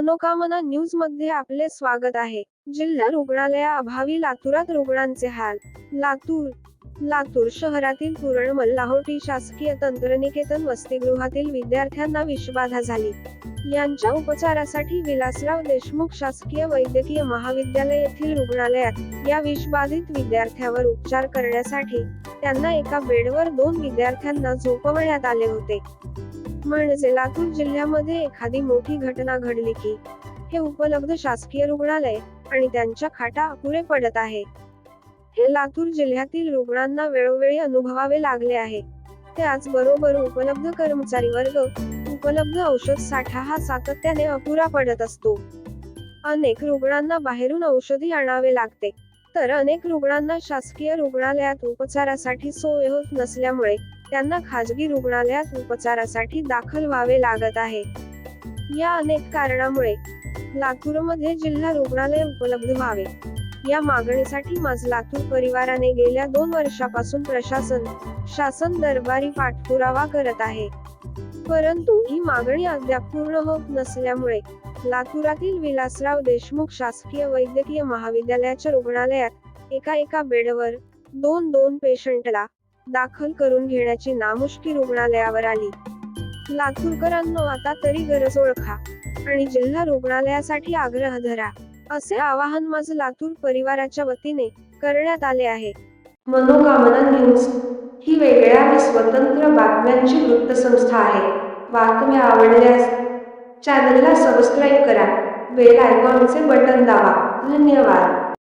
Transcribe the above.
मनोकामना न्यूजमध्ये आपले स्वागत आहे. जिल्हा रुग्णालयाअभावी लातूरात रुग्णांचे हाल. लातूर लातूर शहरातील पुरणमल लाहोटी शासकीय तंत्रनिकेतन वसतिगृहातील विद्यार्थ्यांना विषबाधा झाली. यांच्या उपचारासाठी विलासराव देशमुख शासकीय वैद्यकीय महाविद्यालय येथील रुग्णालयात या विषबाधित विद्यार्थ्यावर उपचार करण्यासाठी त्यांना एका बेडवर दोन विद्यार्थ्यांना झोपवण्यात आले होते. म्हणजे लातूर जिल्ह्यामध्ये एखादी मोठी घटना घडली की हे उपलब्ध शासकीय रुग्णालय आणि त्यांच्या खाटा अपुरे पडत आहे. हे लातूर जिल्ह्यातील रुग्णांना वेळोवेळी अनुभवावे लागले आहे. त्याचबरोबर उपलब्ध कर्मचारी वर्ग उपलब्ध औषध साठा हा सातत्याने अपुरा पडत असतो. अनेक रुग्णांना बाहेरून औषधी आणावे लागते. तर अनेक रुग्णांना शासकीय रुग्णालयात उपचारासाठी सोय होत नसल्यामुळे त्यांना खाजगी रुग्णालयात उपचारासाठी दाखल व्हावे लागत आहे. या अनेक कारणामुळे लातूरमध्ये जिल्हा रुग्णालय उपलब्ध व्हावे. या मागणीसाठी माझ लातूर परिवाराने गेल्या दोन वर्षापासून प्रशासन शासन दरबारी पाठपुरावा करत आहे. परंतु ही मागणी अद्याप पूर्ण होत नसल्यामुळे लातूरातील विलासराव देशमुख शासकीय वैद्यकीय महाविद्यालयाच्या रुग्णालयात एका एका बेडवर दोन दोन पेशंटला दाखल करून घेण्याची नामुष्की रुग्णालयावर आली. लातूरकरांनो आता तरी गरज ओळखा आणि जिल्हा रुग्णालयासाठी आग्रह धरा असे आवाहन माझं लातूर परिवाराच्या वतीने करण्यात आले आहे. मनोकामना न्यूज. ही वेगळ्या व स्वतंत्र बातम्यांची वृत्तसंस्था आहे. बातम्या आवडल्यास चॅनलला सबस्क्राईब करा. बेल आयकॉनचे बटन दाबा. धन्यवाद.